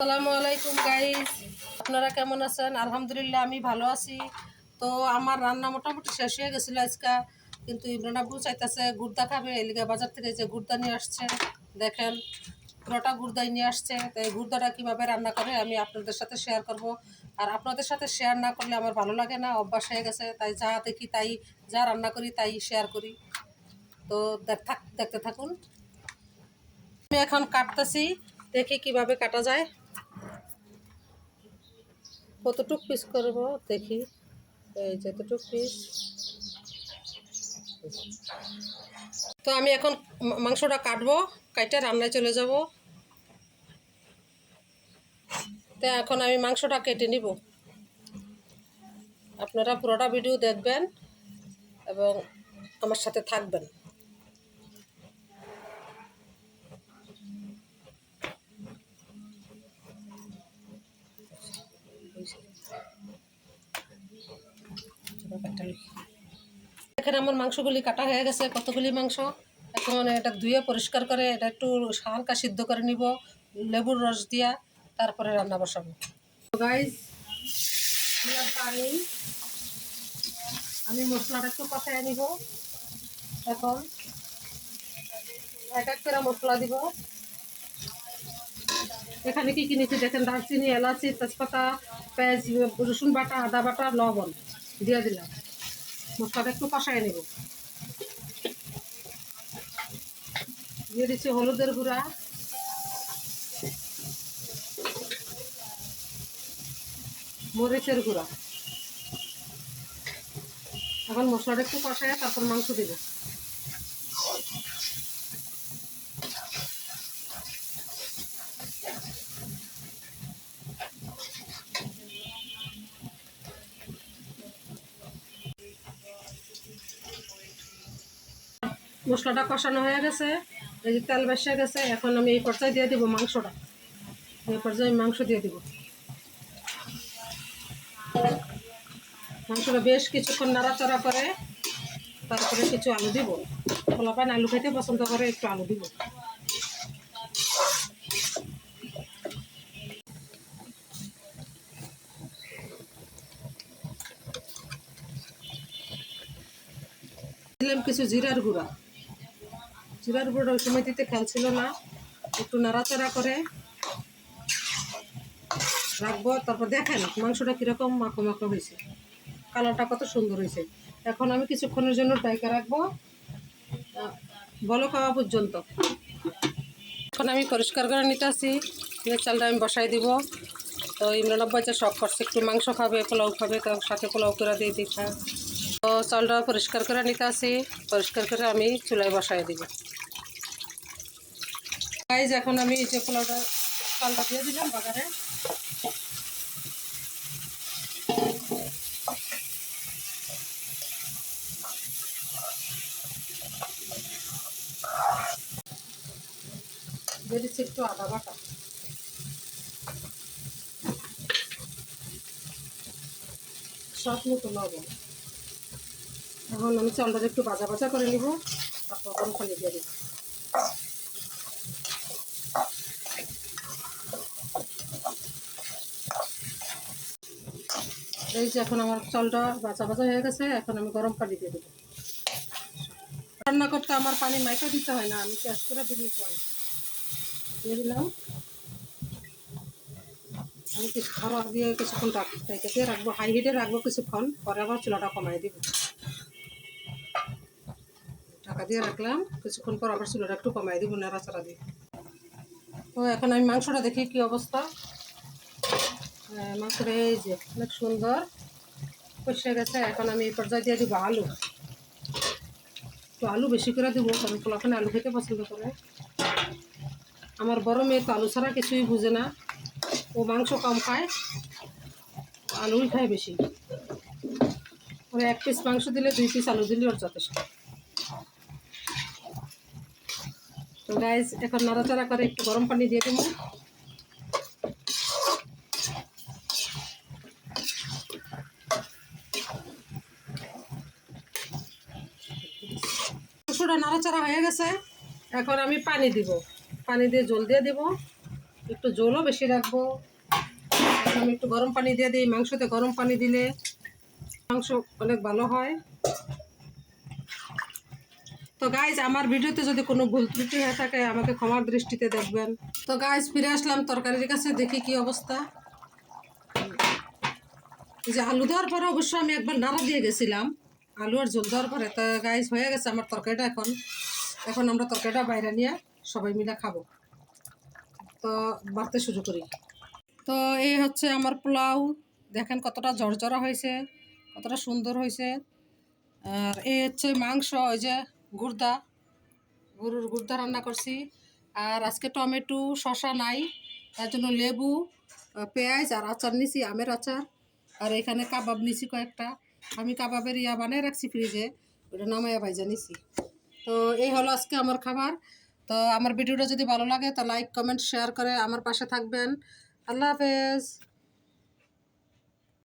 আসসালামু আলাইকুম গাইস আপনারা কেমন আছেন? আলহামদুলিল্লাহ, আমি ভালো আছি। তো আমার রান্না মোটামুটি শেষ হয়ে গেছিল আজকে। কিন্তু ইমরান আব্বু চাইতেছে গুর্দা খাবে এলিগা বাজার থেকে যে গুর্দা নিয়ে আসছে, দেখেন, পুরোটা গুর্দাই নিয়ে আসছে। তো এই গুর্দাটা কীভাবে রান্না করে আমি আপনাদের সাথে শেয়ার করব। আর আপনাদের সাথে শেয়ার না করলে আমার ভালো লাগে না, অভ্যাস হয়ে গেছে। তাই যা দেখি, তাই যা রান্না করি, তাই শেয়ার করি। তো দেখতে থাকুন। আমি এখন কাটতেছি, দেখি কীভাবে কাটা যায়। কতটুক পিস করব? দেখি। এই যতটুক পিস তো আমি এখন মাংসটা কাটবো, কাইটা রান্নায় চলে যাব। তো এখন আমি মাংসটা কেটে নিব। আপনারা পুরোটা ভিডিও দেখবেন এবং আমার সাথে থাকবেন। এখানে আমার মাংসগুলি কাটা হয়ে গেছে, কতগুলি মাংস। এখন এটা ধুয়ে পরিষ্কার করে এটা একটু হালকা সিদ্ধ করে নিব, লেবুর রস দিয়া, তারপরে রান্না বসাবো। আমি মশলাটা একটু কষায় নিব। এখন এক এক করে মশলা দিব। এখানে কি কিনেছি দেখেন, দারচিনি, এলাচি, তেজপাতা, পেঁয়াজ, রসুন বাটা, আদা বাটা, লবণ, দিয়ে দিলাম। মশলাটা একটু কষায় নেব। দিয়ে দিচ্ছি হলুদের গুঁড়া। মরিচের গুঁড়া। এখন মশলাটা একটু কষায় তারপর মাংস দিব। মশলাটা কষানো হয়ে গেছে, এই যে তেল বেসে গেছে, এখন আমি এই পর্যায়ে দিয়ে দিব মাংসটা। এই পর্যায়ে মাংস দিয়ে দিব। মাংসটা বেশ কিছুক্ষণ নাড়াচাড়া করে, তারপরে কিছু আলু দিব। পোলাপান আলু খেতে পছন্দ করে, একটু আলু দিব। দিলাম কিছু জিরার গুঁড়া। জিরার গুঁড়া ওই সময় দিতে খেয়াল ছিল না। একটু নাড়াচাড়া করে রাখব, তারপর দেখেন মাংসটা কীরকম মাখো মাখো হয়েছে। কালারটা কত সুন্দর হয়েছে। এখন আমি কিছুক্ষণের জন্য ডাইকা রাখব, বলো খাওয়া পর্যন্ত। এখন আমি পরিষ্কার করে নিতে আসি চালটা আমি বসাই দিব। তো ইমরান আব্বা যে শখ করছে, একটু মাংস খাবে, পোলাও খাবে তো সাথে পোলাও করে দিয়ে দেখা তো চালটা পরিষ্কার করে নিতে আসি, পরিষ্কার করে আমি চুলায় বসাই দিব। গাইজ এখন আমি যে পোলাওটা, চালটা দিয়ে দিলাম বাগারে। দিয়ে একটু আদা বাটা। সব মতো লবণ। এখন আমি চালটা একটু ভাজা ভাজা করে নিব, তারপর পানি দিয়ে দিব এই যে এখন আমার চালটা ভাজা ভাজা হয়ে গেছে, এখন আমি গরম পানি দিয়ে দেবো। রান্না করতে আমার পানি মাইকা দিতে হয় না, আমি ক্যাশ করে দিলেই চলে। দিয়ে দিলাম। আমি কিছু খাবার দিয়ে কিছুক্ষণ রাখ রেখে দিয়ে রাখব, হাই হিটে রাখব কিছুক্ষণ, পরে আবার চুলাটা কমাই দিব। ঢাকা দিয়ে রাখলাম, কিছুক্ষণ পর আবার চুলাটা একটু কমাই দিব, নাড়াচাড়া দিয়ে। তো এখন আমি মাংসটা দেখি কি অবস্থা। মাংসটা এই যে অনেক সুন্দর। কষে গেছে, এখন আমি এই পর্যায়ে দিয়ে দিব আলু। তো আলু বেশি করে দিব, কারণ পোলাখানে আলু খেতে পছন্দ করে। আমার বড় মেয়ে তো আলু ছাড়া কিছুই বুঝে না। ও মাংস কম খায়, আলুই খায় বেশি। ওর এক পিস মাংস দিলে দুই পিস আলু দিলে ওর যথেষ্ট। তো গাইজ এখন নাড়াচাড়া করে একটু গরম পানি দিয়ে দেবো। মাংসটা নাড়াচাড়া হয়ে গেছে। এখন আমি পানি দিব। পানি দিয়ে জল দিয়ে দিব। একটু জলও বেশি রাখব। আমি একটু গরম পানি দিয়ে দিই। মাংসতে গরম পানি দিলে মাংস অনেক ভালো হয়। তো গাইজ আমার ভিডিওতে যদি কোনো ভুল ত্রুটি হয়ে থাকে, আমাকে ক্ষমার দৃষ্টিতে দেখবেন। তো গাইজ ফিরে আসলাম তরকারির কাছে। দেখি কি অবস্থা। যে আলু দেওয়ার পরে অবশ্য আমি একবার নাড়া দিয়ে গেছিলাম। আলু আর ঝোল দেওয়ার পরে তো গাইজ হয়ে গেছে আমার তরকারিটা এখন। এখন আমরা তরকারিটা বাইরে নিয়ে সবাই মিলে খাব। তো বাড়তে শুরু করি। তো এই হচ্ছে আমার পোলাও। দেখেন কতটা জর্জরা হয়েছে, কতটা সুন্দর হয়েছে। আর এই হচ্ছে মাংস, ওই যে গুর্দা গরুর গুর্দা রান্না করছি। আর আজকে টমেটো শশা নাই। তার জন্য লেবু পেঁয়াজ আর আচার নিছি, আমের আচার। আর এখানে কাবাব নিছি কয়েকটা। আমি কাবাবের ইয়া বানিয়ে রাখছি ফ্রিজে ওটা নামাইয়া ভাই জানিছি তো এই হলো আজকে আমার খাবার। তো আমার ভিডিওটা যদি ভালো লাগে, তো লাইক কমেন্ট শেয়ার করে আমার পাশে থাকবেন। আল্লাহ হাফেজ।